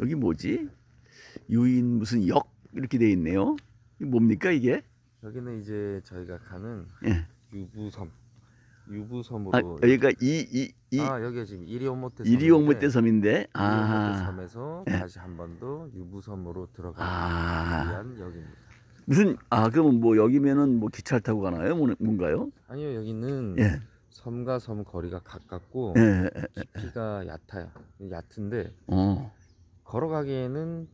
여기 뭐지? 유인 무슨 역 이렇게 돼 있네요. 이게 뭡니까 이게? 여기는 이제 저희가 가는 예. 유부섬. 유부섬으로. 아 여기가 이이 이 아, 여기가 지금 이리오모테 이리옹모떼 섬인데 이리오모테 아 섬에서 예. 다시 한 번 더 유부섬으로 들어가기 아. 위한 역입니다. 무슨 아 그러면 뭐 여기면은 뭐 기차를 타고 가나요? 뭐, 뭔가요? 아니요, 여기는 예. 섬과 섬 거리가 가깝고 예. 예, 예. 깊이가 얕아요. 얕은데 어. 걸어가기에는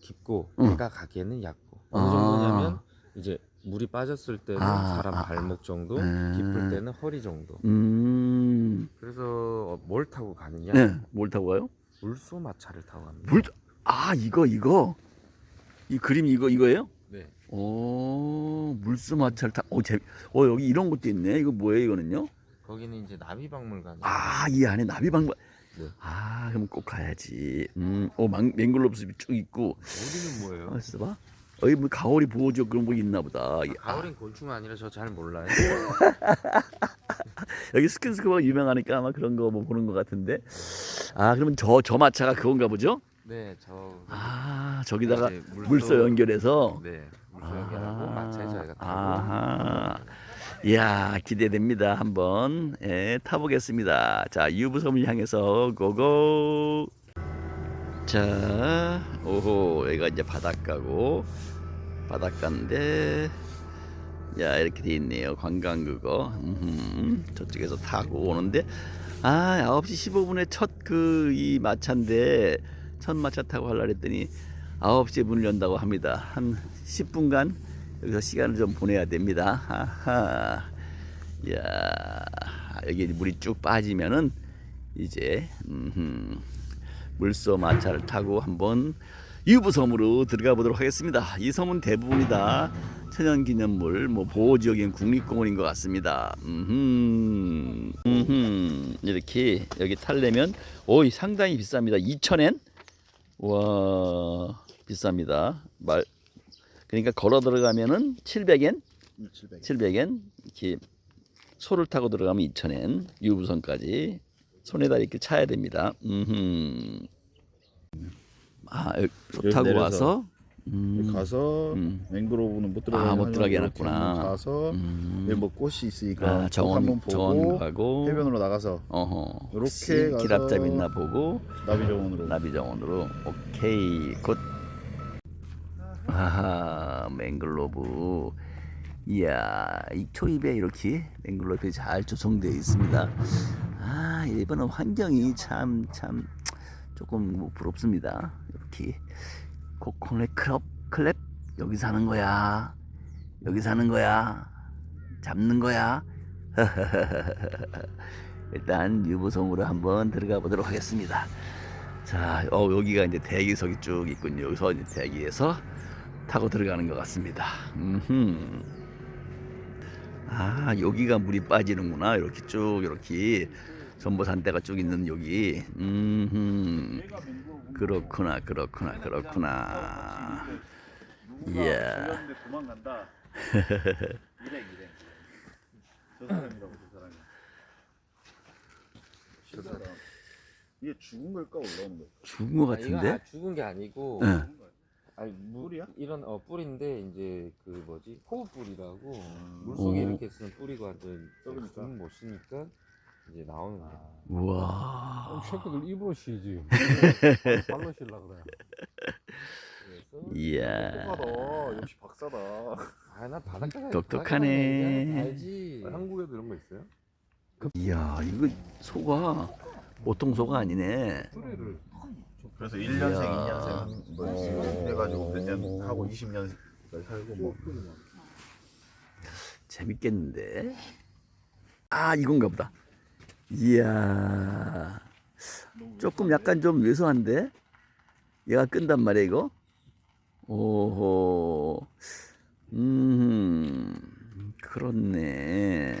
깊고 응. 배가 가기에는 얕고 어느 아. 정도냐면 이제 물이 빠졌을 때는 아, 사람 아, 발목 정도, 음. 깊을 때는 허리 정도. 음. 그래서 어, 뭘 타고 가느냐? 네. 뭘 타고 가요? 물소 마차를 타고 갑니다. 물. 아 이거 이거 이 그림 이거 이거예요? 네. 오 물수마차를 타. 오 재. 어 여기 이런 것도 있네. 이거 뭐예요 이거는요? 거기는 이제 나비박물관. 아이 안에 나비방관. 네. 아 그럼 꼭 가야지. 음. 오 망, 맹글로브 숲이 쭉 있고. 어디는 뭐예요? 아 있어 봐. 여기 뭐 가오리 보호지역 그런 거 있나 보다. 아, 가을엔 곤충 아니라 저 잘 몰라요. 여기 스킨스쿠버가 유명하니까 아마 그런 거 뭐 보는 것 같은데. 아 그러면 저 저 마차가 그건가 보죠? 네, 저 아 저기다가 물소- 물소 연결해서. 네, 물소 연결하고 마차에 저희가 타고 아하. 이야 기대됩니다. 한번 예, 타보겠습니다. 자 유부섬을 향해서 고고. 자 오호 여기가 이제 바닷가고 바닷가인데 야 이렇게 돼 있네요. 관광 그거 음흠, 저쪽에서 타고 오는데 아 9시 15분에 첫 그 이 마차인데 첫 마차 타고 하려 했더니 9시에 문을 연다고 합니다. 한 10분간 여기서 시간을 좀 보내야 됩니다. 야, 여기 물이 쭉 빠지면은 이제 물소 마차를 타고 한번 유부섬으로 들어가 보도록 하겠습니다. 이 섬은 대부분이 다 천연기념물, 뭐 보호지역인 국립공원인 것 같습니다. 음흠, 음흠. 이렇게 여기 탈려면 오이 상당히 비쌉니다. 2,000엔? 와 비쌉니다. 말 그러니까 걸어 들어가면은 700엔, 700. 700엔 이렇게 소를 타고 들어가면 2,000엔 유부선까지 손에다 이렇게 차야 됩니다. 음. 아, 소 타고 내려서. 와서 음. 가서 음. 맹그로브는 못 들어가게 아, 못 들어가게 해놨구나. 가서 음. 여기 뭐 꽃이 있으니까 아, 꽃 정원 한번 보고 정원 가고 해변으로 나가서 어허. 이렇게 가서 기랍잡 있나 보고 나비 정원으로 나비 정원으로 오케이 굿 아하 맹글로브. 이야 이 초입에 이렇게 맹글로브가 잘 조성되어 있습니다. 아 일본은 환경이 참참 조금 뭐 부럽습니다. 이렇게 코코넛 클럽 클랩 여기 사는 거야. 여기 사는 거야. 잡는 거야. 일단 유보성으로 한번 들어가 보도록 하겠습니다. 자, 어, 여기가 이제 대기석이 쭉 있군요. 여기서 이제 대기에서 타고 들어가는 것 같습니다. 음흠. 아, 여기가 물이 빠지는구나. 이렇게 쭉 이렇게 전보산대가 쭉 있는 여기. 음, 그렇구나, 그렇구나, 그렇구나. 이야. 도망간다. 일행 일행. 저 사람이라고 저 사람이. 저 사람. 이게 죽은 걸까 올라오는 걸까? 죽은 것 아, 같은데? 아, 죽은 게 아니고 네. 아니 물, 뿔이야? 이런 어 뿔인데 이제 그 뭐지 호흡뿔이라고 물 속에 오. 이렇게 쓰는 뿔이고 완전 썩으니까? 숨못 쉬니까 이제 나오는 거. 우와. 어, 새끼들 입으로 쉬지. 발로 쉬려 그래. 그래서 이야. 똑똑하다. 역시 박사다. 아나 바닷가 똑똑하네. 알지. 한국에도 이런 거 있어요? 이야, 이거 소가 보통 소가 아니네. 뿌리를 그래서 1년생, 이야. 2년생 뭐 해가지고 몇 년 하고 20년까지 살고 뭐. 재밌겠는데? 아, 이건가 보다. 이야. 조금 약간 좀 왜소한데? 얘가 끈단 말이야, 이거? 오호. 음, 그렇네.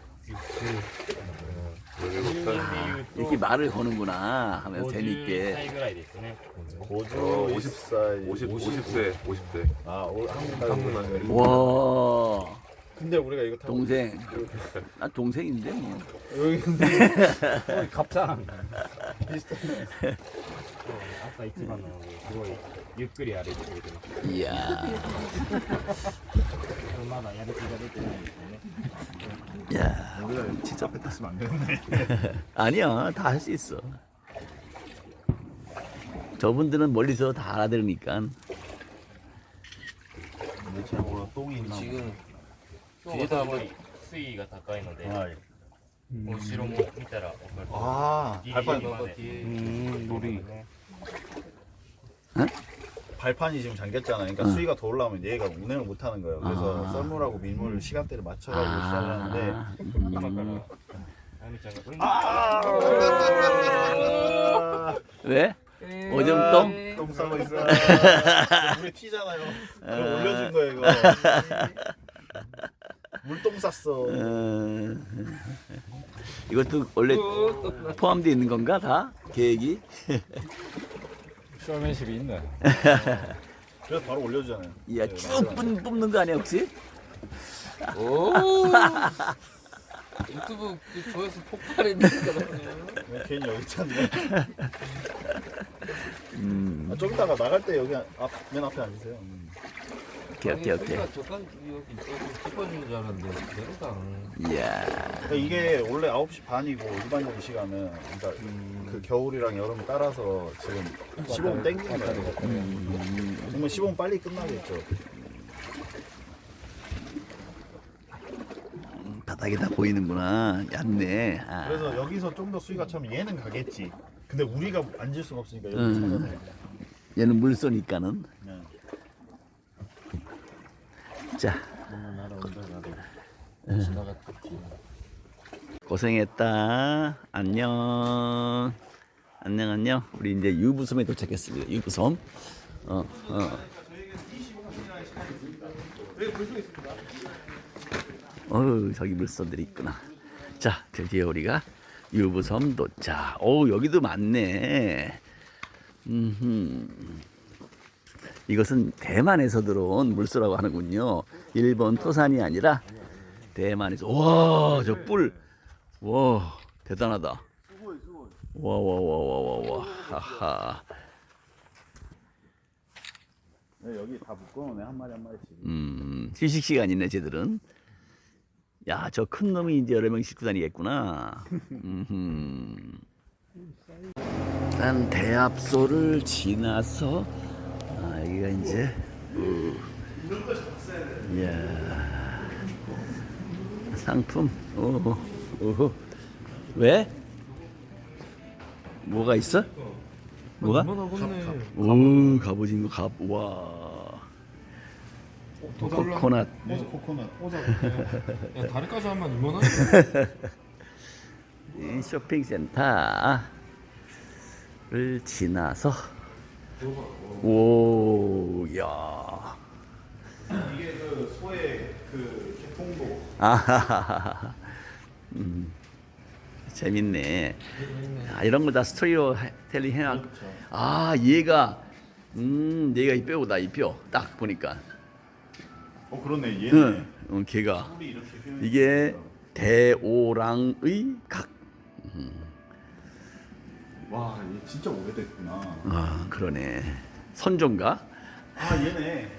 이렇게 말을 거는구나 하면 50歳 재밌게 ぐらいですね。 고주 어, 50살 50, 50세, 50세. 아 오- 한국 한국 나이 나이. 와 근데 우리가 이거 타고 동생 나 동생인데 뭐 여기 갑장. 朝一番なので、すごいゆっくり歩いてくれてます。 이야 まだやる気が出てないですよね。 야 우리가 진짜 뺏겼으면 안 되는데 아니야 다 할 수 있어 저분들은 멀리서 다 알아들으니까 내 차보다 똥이 있나 지금 今日はすごい水位が高いので、 아, 後ろも見たらわかる。 아 ギリギリ 발판 まで 음, 놀이. ね 발판이 지금 잠겼잖아요. 그러니까 수위가 더 올라오면 얘가 운행을 못 하는 거예요. 그래서 아. 썰물하고 밀물 시간대를 맞춰가지고 아. 시작하는데 아. 아. 왜? 네. 오줌똥? 똥 싸고 있어. 물에 튀잖아요. 그걸 아. 올려준 거예요, 이거. 물똥 쌌어. 아. 이것도 원래 포함되어 있는 건가 다 계획이? 쇼맨십이 있네. 그래서 바로 올려주잖아요 이야 네, 쭉 맞아요. 뽑- 뽑는 거 아니야 혹시? 오! 유튜브 그 조회수 폭발했니까 왜 괜히 여기 있잖아요 음, 아, 좀 이따가 나갈 때 여기 앞, 맨 앞에 앉으세요 음. 오케이 오케이 오케이. 저까지 여기 조금 짚어주는 줄 알았는데 내려가. 이야. 그러니까 이게 원래 9시 반이고 일반적인 시간은 그러니까 그 겨울이랑 여름 따라서 지금 시범 땡기는 거예요. 정말 시범 빨리 끝나겠죠. 바닥이 다 보이는구나. 얕네. 아, 그래서 여기서 좀 더 수위가 차면 얘는 가겠지. 근데 우리가 앉을 수가 없으니까 여기 음. 차잖아요 얘는 물 쏘니까는 네. 자. 고생했다 안녕 안녕 안녕 우리 이제 유부섬에 도착했습니다 유부섬 어, 어. 어우 저기 물선들이 있구나 자 드디어 우리가 유부섬 도착 오 여기도 많네 음흠. 이것은 대만에서 들어온 물소라고 하는군요. 일본 토산이 아니라 대만에서. 와 저 뿔. 와 대단하다. 와 와 와 와 와와. 하하. 네, 여기 다 묶어놓네. 한 마리 한 마리씩. 음 휴식 시간이네 쟤들은. 야 저 큰 놈이 이제 여러 명 싣고 다니겠구나. 음흠. 일단 대합소를 지나서 아 여기가 이제. 우. 이야 상품. 오 오호. 왜? 뭐가 있어? 뭐가? 오 갑오징어 갑와. 코코넛. 네, 코코넛 야 다리까지 하면 이만하지. 이 쇼핑센터를 지나서 오 야. 이게 그 소의 그 개통도 아 음, 재밌네. 아, 이런 거 다 스토리로 해- 텔링 해놔. 아 얘가 음 얘가 이 뼈다 이 뼈. 딱 보니까. 어 그렇네. 얘는 응, 응 걔가. 뿔이 이렇게 표현이 이게 대오랑의 각. 와, 얘 진짜 오래됐구나. 아 그러네. 선조인가? 아, 얘네.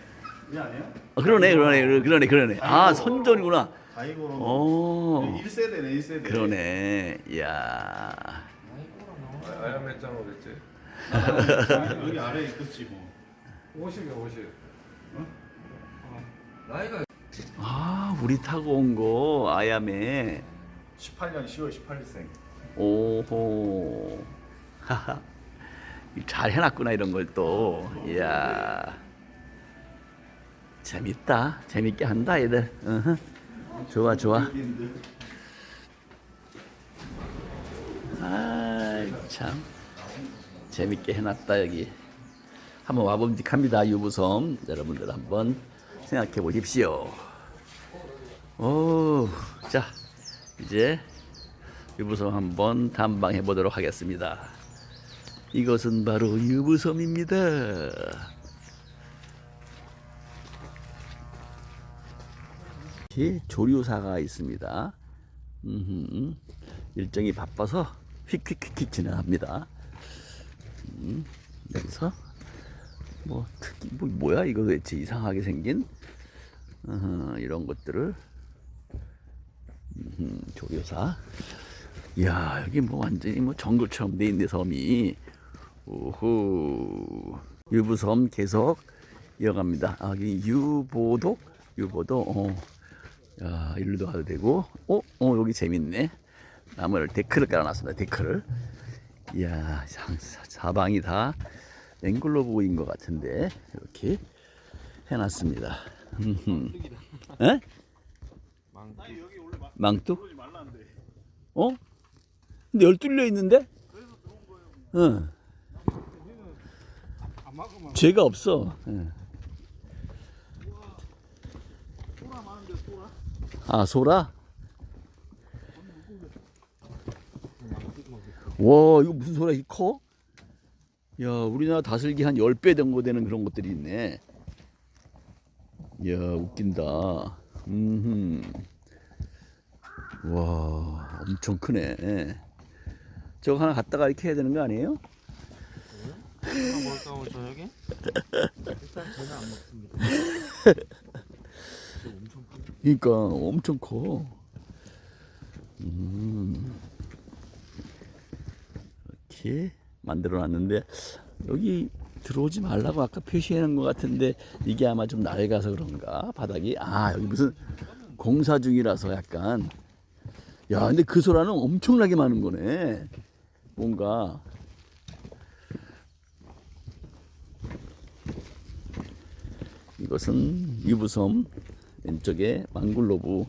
얘 아니에요? 아, 그러네, 그러네, 그러- 그러네, 그러네. 아 선조이구나. 다이거로. 어, 1세대네, 1세대. 그러네. 이야. 아야메 짱으로 됐지. 여기 아래에 있겠지 뭐. 50이야 50. 나이가 아 우리 타고 온 거 아야메. 18년 10월 18일생. 오호. 잘 해놨구나 이런 걸 또. 이야. 재밌다. 재밌게 한다 얘들. 좋아 좋아. 아, 참 재밌게 해놨다 여기. 한번 와봄직합니다 유부섬. 여러분들 한번 생각해 보십시오. 오, 자, 이제 유부섬 한번 탐방해 보도록 하겠습니다. 이것은 바로 유부섬입니다. 이렇게 조류사가 있습니다. 음흠. 일정이 바빠서 휙휙휙휙 지나갑니다. 음, 여기서 뭐 특히 뭐 뭐야 이거 도대체 이상하게 생긴 어허, 이런 것들을 음, 조교사. 이야 여기 뭐 완전히 뭐 정글처럼 돼 있네 섬이. 오호 유부섬 계속 이어갑니다. 아 유보도 유보도 어. 야 일로도 가도 되고 어, 어 여기 재밌네. 나무를 데크를 깔아놨습니다. 데크를. 이야 상- 사방이 다 앵글로브인 것 같은데 이렇게 해놨습니다. 에? 망 망토? 어? 근데 열 뚫려 있는데? 응. 죄가 없어. 응. 아 소라? 와 이거 무슨 소라 이렇게 커? 야 우리나라 다슬기 한 10배 정도 되는 그런 것들이 있네. 이야 웃긴다. 음. 와 엄청 크네. 저거 하나 갖다가 이렇게 해야 되는 거 아니에요? 이거 먹을까 오늘 저녁에? 일단 저는 안 먹습니다. 이거 엄청 큰 그러니까 엄청 커. 음. 이렇게 만들어 놨는데 여기 들어오지 말라고 아까 표시해 놓은 것 같은데 이게 아마 좀 낡아서 그런가 바닥이 아 여기 무슨 공사 중이라서 약간 야 근데 그 소라는 엄청나게 많은 거네 뭔가 이것은 유부섬 왼쪽에 망굴로브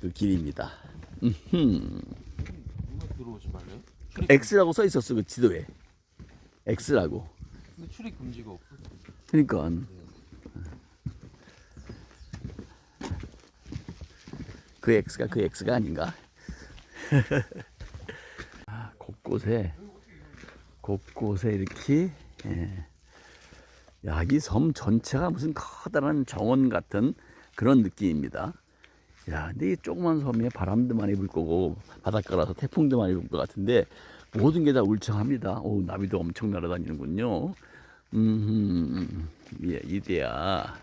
그 길입니다. 들어오지 말래요? X라고 써 있었어 그 지도에. X라고. 근데 출입 금지가 없어. 그러니까 그 X가 그 X가 아닌가? 아, 곳곳에 곳곳에 이렇게 예. 야, 이 섬 전체가 무슨 커다란 정원 같은 그런 느낌입니다. 야, 근데 이 조그만 섬에 바람도 많이 불 거고 바닷가라서 태풍도 많이 불 것 같은데 모든 게 다 울창합니다. 오, 나비도 엄청 날아다니는군요. 음, 예, 이데야.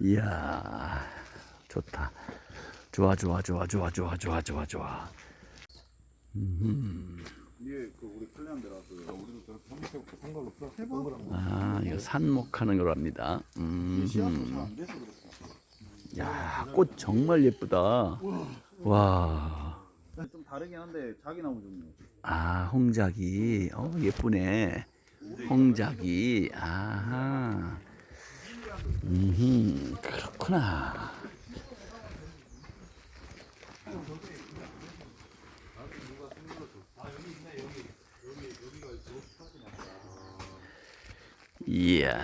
이야, 좋다. 좋아, 좋아, 좋아, 좋아, 좋아, 좋아, 좋아, 좋아. 이게 그 우리 데라서 우리도 저렇게 산 걸로 풀어 해봐. 아, 이거 산목하는 걸 합니다. 음, 잘안 돼서 그랬어. 야, 꽃 정말 예쁘다. 와, 좀 다르긴 한데 자기 나무 종류. 아, 홍작이, 어, 예쁘네. 홍작이, 아하. 음, 그렇구나. 이야.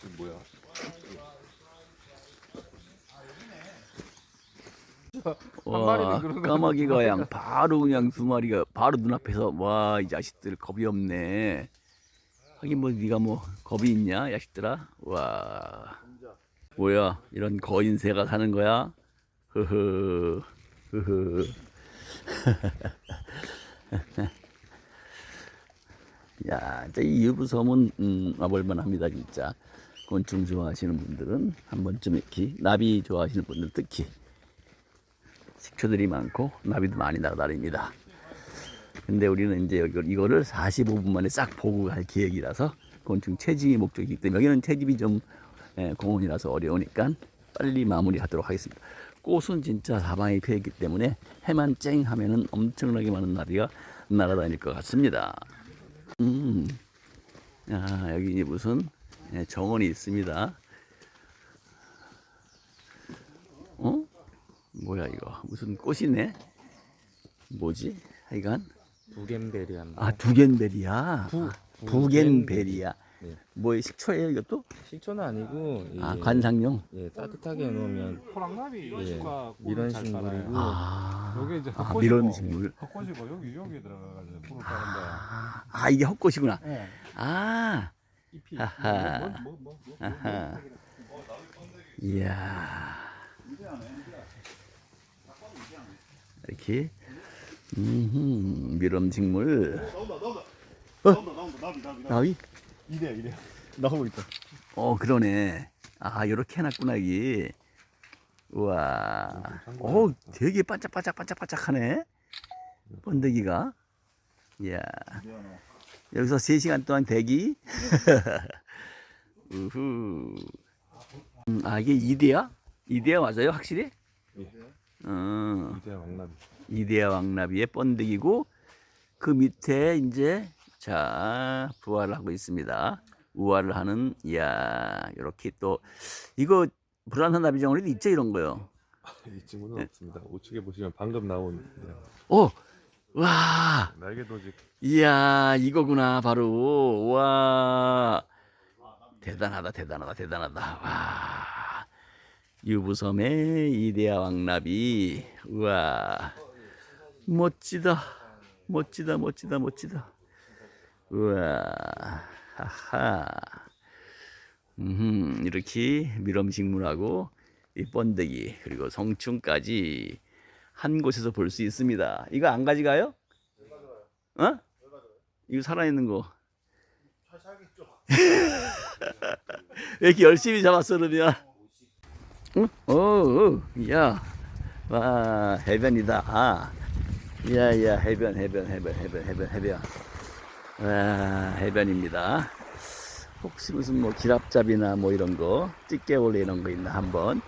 지금 뭐야? 와, 마리는 그런 거 까마귀가 그냥 바로 그냥 두 마리가 바로 눈앞에서 와, 이 자식들 겁이 없네. 하긴 뭐 네가 뭐 겁이 있냐, 자식들아? 와. 뭐야, 이런 거인새가 사는 거야? 흐흐. 흐흐. 야, 진짜 이 유부섬은 음, 와볼만 합니다, 진짜. 곤충 좋아하시는 분들은 한 번쯤 이렇게 나비 좋아하시는 분들 특히 식초들이 많고 나비도 많이 날아다닙니다. 근데 우리는 이제 이거- 이거를 45분 만에 싹 보고 갈 계획이라서 곤충 채집이 목적이기 때문에 여기는 채집이 좀 예, 공원이라서 어려우니까 빨리 마무리하도록 하겠습니다. 꽃은 진짜 사방에 피어 있기 때문에 해만 쨍 하면은 엄청나게 많은 나비가 날아다닐 것 같습니다. 음, 야 여기 이제 무슨 예, 정원이 있습니다. 어? 뭐야 이거 무슨 꽃이네? 뭐지? 하여간 부겐베리안. 아 두겐베리야. 부- 아, 부겐베리야. 네. 뭐 식초예요 이것도? 식초는 아니고 아 이게, 관상용. 예 따뜻하게 해놓으면 호랑나비 예, 식과 이런 식물이고 빨아요. 아, 여기 이제 아 헛것이고 미런 식물. 헛것이고 여기 여기 들어가가지고 꿀을 빠는데 아 이게 헛꽃이구나. 예. 아, 잎이 하하. 뭐, 뭐, 뭐, 뭐, 뭐, 아하. 이야. 이렇게 음, 미럼직물. 나온다 나온다 나비 나비 나비? 이래야 이래 나오고 있다 어 그러네. 아 요렇게 해놨구나 이게. 우와. 어 되게 반짝반짝 반짝반짝하네. 번데기가. 이야. 여기서 3시간 동안 대기. 우후. 음, 아 이게 이데아? 이데아 맞아요 확실히? 예. 어. 이제 왕나비 이데아 왕나비의 번데기고 그 밑에 이제 자 부화를 하고 있습니다. 우화를 하는 이야 이렇게 또 이거 불안한 나비정원에도 있죠 이런 거요. 이 친구는 없습니다. 우측에 보시면 방금 나온 오, 와, 날개 도직 이야 이거구나 바로 와 대단하다 대단하다 대단하다 와 유부섬의 이데아 왕나비. 우와. 멋지다. 멋지다 멋지다 멋지다. 우와. 하하. 음 이렇게 밀엄식물하고 이 번데기 그리고 성충까지 한 곳에서 볼 수 있습니다. 이거 안 가져가요? 어? 이거 살아있는 거. 왜 이렇게 열심히 잡았어, 그러면? 응? 어, 어, 야. 와, 해변이다. 아. 야, 야, 해변, 해변, 해변, 해변, 해변, 해변. 와, 해변입니다. 혹시 무슨 뭐 기랍잡이나 뭐 이런 거, 찌개올리 이런 거 있나 한번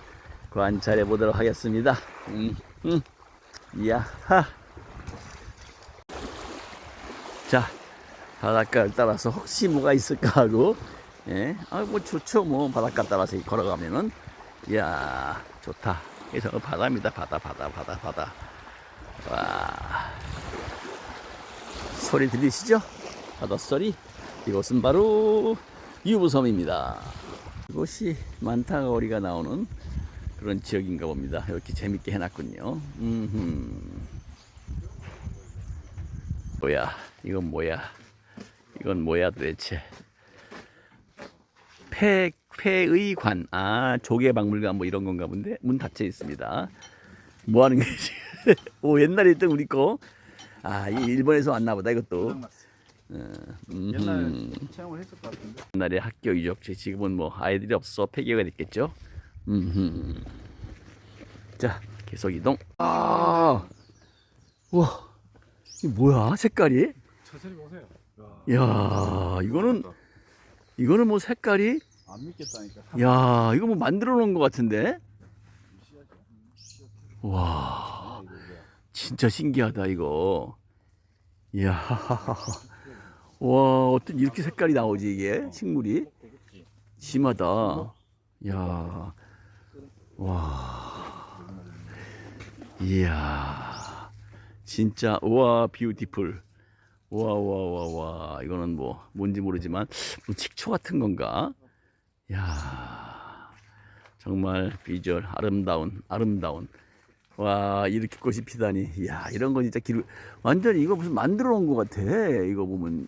관찰해 보도록 하겠습니다. 음, 음. 야하. 자, 바닷가를 따라서 혹시 뭐가 있을까 하고, 예, 아, 뭐 좋죠, 뭐, 바닷가 따라서 걸어가면은, 이야, 좋다. 그래서 바다입니다, 바다, 바다, 바다, 바다. 와, 소리 들리시죠? 바닷소리? 이곳은 바로 유부섬입니다. 이곳이 만타가오리가 나오는 그런 지역인가 봅니다. 이렇게 재밌게 해놨군요. 음흠. 뭐야? 이건 뭐야? 이건 뭐야 도대체? 폐 폐의관 아 조개박물관 뭐 이런 건가 본데 문 닫혀 있습니다. 뭐 하는 거지? 오 옛날에 있던 우리 거. 아, 이 일본에서 왔나 보다 이것도. 어, 옛날 음흠. 체험을 했을 것 같은데 옛날에 학교 유적지 지금은 뭐 아이들이 없어 폐기가 됐겠죠. 음흠. 자 계속 이동. 아, 와, 이 뭐야 색깔이? 천천히 보세요. 야, 이거는 이거는 뭐 색깔이? 안 믿겠다니까 야, 이거 뭐 만들어 놓은 것 같은데? 와, 진짜 신기하다 이거. 이야, 와, 어떤 이렇게 색깔이 나오지 이게 식물이? 심하다. 야, 와, 이야, 진짜 와 뷰티풀. 와 와 와와 이거는 뭐 뭔지 모르지만 뭐 식초 같은 건가? 야 정말 비주얼 아름다운 아름다운. 와 이렇게 꽃이 피다니. 야 이런 거 진짜 기루 완전 이거 무슨 만들어 놓은 것 같아 이거 보면.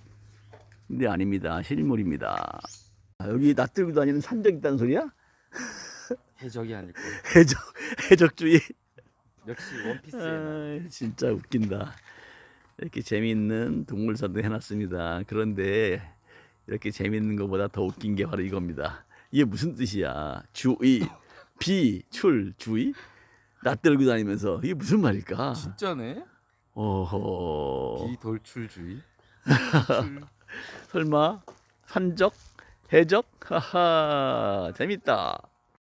근데 아닙니다. 실물입니다. 아, 여기 낯들고 다니는 산적 있다는 소리야? 해적이 거예요 해적 해적주의. 역시 원피스에 아, 진짜 웃긴다. 이렇게 재미있는 동물사도 해놨습니다. 그런데 이렇게 재미있는 것보다 더 웃긴 게 바로 이겁니다. 이게 무슨 뜻이야? 주의, 비, 출, 주의? 낯들고 다니면서 이게 무슨 말일까? 진짜네 어허. 비돌출주의 설마 산적, 해적? 하하 재밌다.